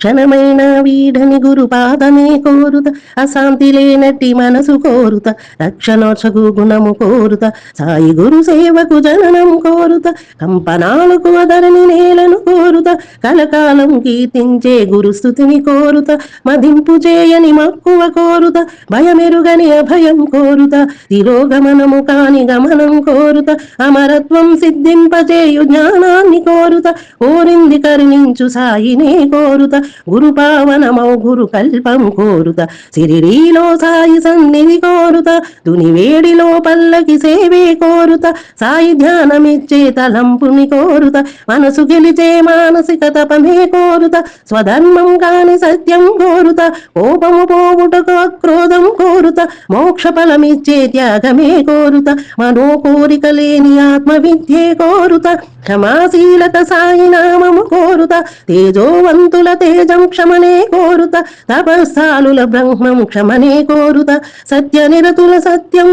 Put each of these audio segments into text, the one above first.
క్షణమైన వీడని గురు పాదమే కోరుత అశాంతి లేనట్టి మనసు కోరుత రక్షణోత్సకు గుణము కోరుత సాయి గురు సేవకు జననం కోరుత కంపనాలకు అదరని నేలను కోరుత కలకాలం కీర్తించే గురుస్థుతిని కోరుత మదింపు చేయని మక్కువ కోరుత భయమెరుగని అభయం కోరుత తిరోగమనము కాని గమనం కోరుత అమరత్వం సిద్ధింపజేయు జ్ఞానాన్ని కోరుత కోరింది కరుణించు సాయినే కోరుత గురు పావనమౌ గురు కల్పం కోరుత. సిరిడీలో సాయి సన్నిధి కోరుత. దుని వేడిలో పల్లకి సేవే కోరుత. సాయి ధ్యానమిచ్చే తలంపుని కోరుత. మనసు గెలిచే మానసిక తపమే కోరుత. స్వధర్మం కాని సత్యం కోరుత. కోపము పోవుటకు క్రోధం కోరుత. మోక్ష ఫలమిచ్చే త్యాగమే కోరుత. మనో కోరిక లేని ఆత్మ విద్యే కోరుత. క్షమాశీలత సాయి నామము కోరుత తేజోవంతుల తేజం క్షమనే కోరుత తపస్సాలుల బ్రహ్మం క్షమనే కోరుత సత్య నిరతుల సత్యం.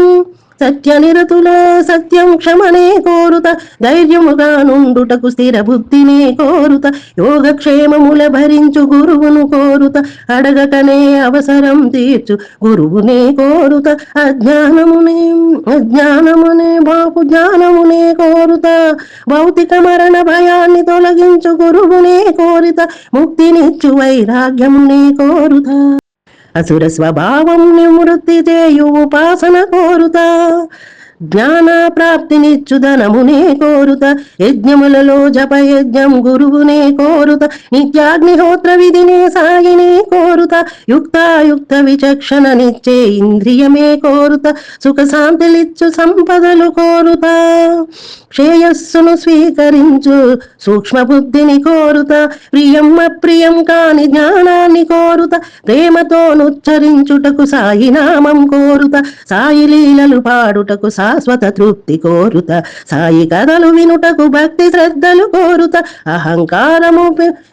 సత్య నిరతుల సత్యం క్షమనే కోరుత ధైర్యముగా నుండుటకు స్థిర బుద్ధినే కోరుత యోగక్షేమముల భరించు గురువును కోరుత అడగకనే అవసరం తీర్చు గురువునే కోరుత అజ్ఞానమునే అజ్ఞానమునే బాపు జ్ఞానమునే కోరుత భౌతిక మరణ భయాన్ని తొలగించు గురువునే కోరిత ముక్తినిచ్చు వైరాగ్యమునే కోరుత. అసుర స్వభావం నివృత్తి చేయు ఉపాసన కోరుత. జ్ఞాన ప్రాప్తినిచ్చు ధనమునే కోరుత. యజ్ఞములలో జప యజ్ఞం గురువునే కోరుత. నిత్యాగ్నిహోత్ర విధినే సాగినే కోరుత. యుక్తాయుక్త విచక్షణనిచ్చే ఇంద్రియమే కోరుత. సుఖ శాంతిలిచ్చు సంపదలు కోరుత. శ్రేయస్సును స్వీకరించు సూక్ష్మ బుద్ధిని కోరుత. ప్రియం అప్రియం కాని సాయిని కోరుత ప్రేమతో నుచ్చరించుటకు సాయి నామం కోరుత సాయి లీలలు పాడుటకు శాశ్వత తృప్తి కోరుత సాయి కథలు వినుటకు భక్తి శ్రద్ధలు కోరుత అహంకారము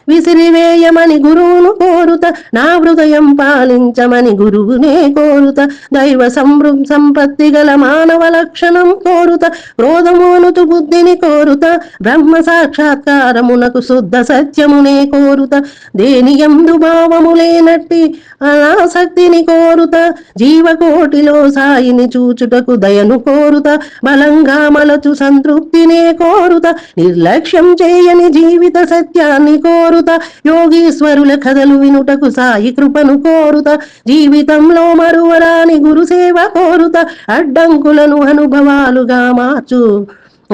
విసిరివేయమని గురువును కోరుత నా హృదయం పాలించమని గురువునే కోరుత దైవ సంభృ సంపత్తి గల మానవ లక్షణం కోరుత క్రోధమోనుతు బుద్ధిని కోరుత బ్రహ్మ సాక్షాత్కారమునకు శుద్ధ సత్యమునే కోరుత దేని ఎందు భావము లేనట్టి అనాసక్తిని కోరుత జీవకోటిలో సాయిని చూచుటకు దయను కోరుత బలంగా మలచు సంతృప్తినే కోరుత నిర్లక్ష్యం చేయని జీవిత సత్యాన్ని కోరుత యోగీశ్వరుల కథలు వినుటకు సాయి కృపను కోరుత జీవితంలో మరువరాని గురుసేవ కోరుత అడ్డంకులను అనుభవాలుగా మార్చు.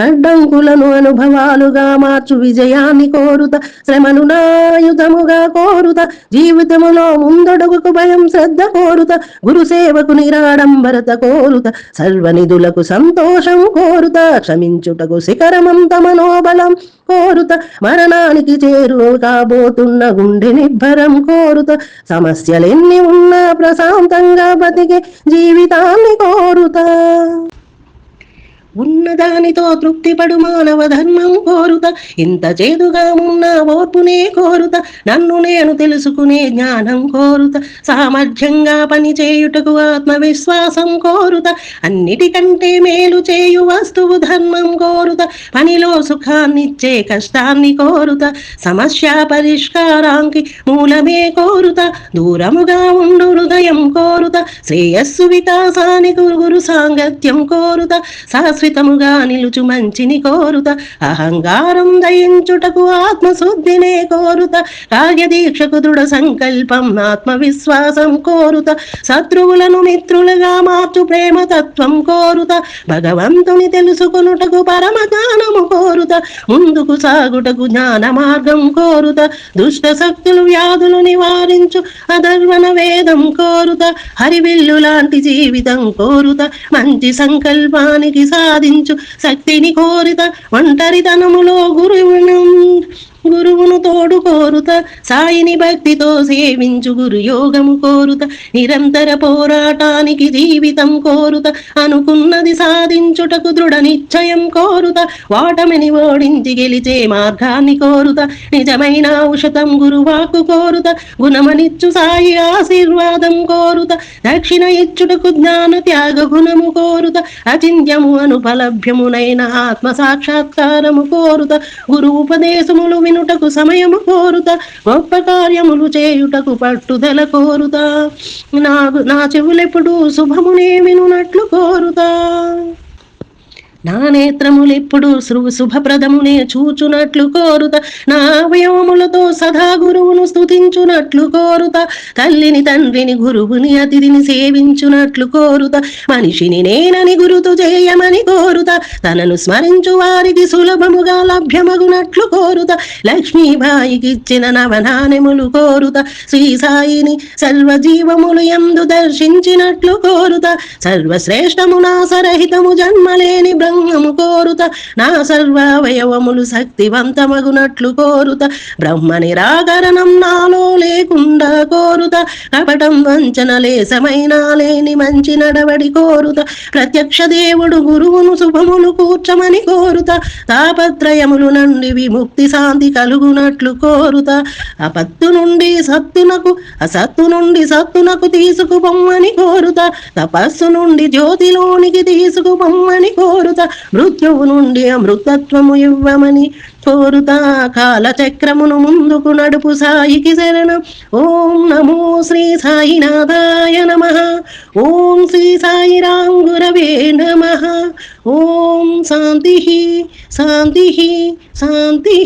అడ్డంకులను అనుభవాలుగా మార్చు విజయాన్ని కోరుత శ్రమను నాయుధముగా కోరుత జీవితములో ముందడుగుకు భయం శ్రద్ధ కోరుత గురు సేవకు నిరాడంబరత కోరుత సర్వనిధులకు సంతోషం కోరుత క్షమించుటకు శిఖరమంత మనోబలం కోరుత మరణానికి చేరు కాబోతున్న గుండె నిబ్బరం కోరుత సమస్యలెన్ని ఉన్నా ప్రశాంతంగా బతికే జీవితాన్ని కోరుత. ఉన్నదానితో తృప్తిపడు మానవ ధర్మం కోరుత. ఇంత చేదుగా ఉన్న ఓర్పునే కోరుత. నన్ను నేను తెలుసుకునే జ్ఞానం కోరుత. సామర్థ్యంగా పని చేయుటకు ఆత్మవిశ్వాసం కోరుత. అన్నిటికంటే మేలు చేయు వస్తువు ధర్మం కోరుత. పనిలో సుఖాన్నిచ్చే కష్టాన్ని కోరుత. సమస్య పరిష్కారానికి మూలమే కోరుత. దూరముగా ఉండు హృదయం కోరుత. శ్రేయస్సు వికాసానికి గురు సాంగత్యం కోరుత. శాశ్వతముగా నిలుచు మంచిని కోరుత. అహంకారం దయించుటకు ఆత్మశుద్ధినే కోరుత. కార్యదీక్షకు దృఢ సంకల్పం ఆత్మవిశ్వాసం కోరుత. శత్రువులను మిత్రులుగా మార్చు ప్రేమ తత్వం కోరుత. భగవంతుని తెలుసుకొనుటకు పరమ జ్ఞానము కోరుత. ముందుకు సాగుటకు జ్ఞాన మార్గం కోరుత. దుష్ట శక్తులు వ్యాధులు నివారించు అధర్వణ వేదం కోరుత. హరివిల్లు లాంటి జీవితం కోరుత. మంచి సంకల్పానికి సాధించు శక్తిని కోరిత ఒంటరితనములో గురువును గురువును తోడు కోరుత సాయిని భక్తితో సేవించు గురు యోగము కోరుత. నిరంతర పోరాటానికి జీవితం కోరుత. అనుకున్నది సాధించుటకు దృఢ నిశ్చయం కోరుత. వాటమిని ఓడించి గెలిచే మార్గాన్ని కోరుత. నిజమైన ఔషధం గురువాకు కోరుత. గుణమనిచ్చు సాయి ఆశీర్వాదం కోరుత. దక్షిణ ఇచ్చుటకు జ్ఞాన త్యాగ గుణము కోరుత. అచింత్యము అనుపలభ్యమునైన ఆత్మ సాక్షాత్కారము కోరుత. గురు ఉపదేశములు వినుటకు సమయము కోరుత. గొప్ప కార్యములు చేయుటకు పట్టుదల కోరుతా. నా నా చెవులెప్పుడు శుభమునే వినునట్లు కోరుతా. నా నేత్రములెప్పుడు శుభ శుభప్రదమునే చూచునట్లు కోరుత. నా అవయవములతో సదా గురువును స్థుతించునట్లు కోరుత. తల్లిని తండ్రిని గురువుని అతిథిని సేవించునట్లు కోరుత. మనిషిని నేనని గురుతు చేయమని కోరుత. తనను స్మరించు వారికి సులభముగా లభ్యమగునట్లు కోరుత. లక్ష్మీబాయికి ఇచ్చిన నవనానెములు కోరుత. శ్రీ సాయిని సర్వజీవములు ఎందు దర్శించినట్లు కోరుత. సర్వశ్రేష్టమునా సరహితము జన్మలేని బ్రహ్మము కోరుత. నా సర్వావయవములు శక్తివంతమగునట్లు కోరుత. బ్రహ్మ నిరాకరణం నాలో లేకుండా కోరుత. కపటం వంచన లేసమైనా లేని మంచి నడవడి కోరుత. ప్రత్యక్ష దేవుడు గురువును శుభములు కూర్చమని కోరుత. తాపత్రయములు నుండి విముక్తి శాంతి కలుగునట్లు కోరుత. అపత్తు నుండి సత్తునకు అసత్తు నుండి సత్తునకు తీసుకుపొమ్మని కోరుత. తపస్సు నుండి జ్యోతిలోనికి తీసుకుపొమ్మని కోరుత. మృత్యువు నుండి అమృతత్వము ఇవ్వమని కోరుతా కాలచక్రమును ముందుకు నడుపు సాయికి శరణం. ఓం నమో శ్రీ సాయినాథాయ నమ. ఓం శ్రీ సాయిరాం గురవే నమ. ఓం శాంతి శాంతి శాంతి.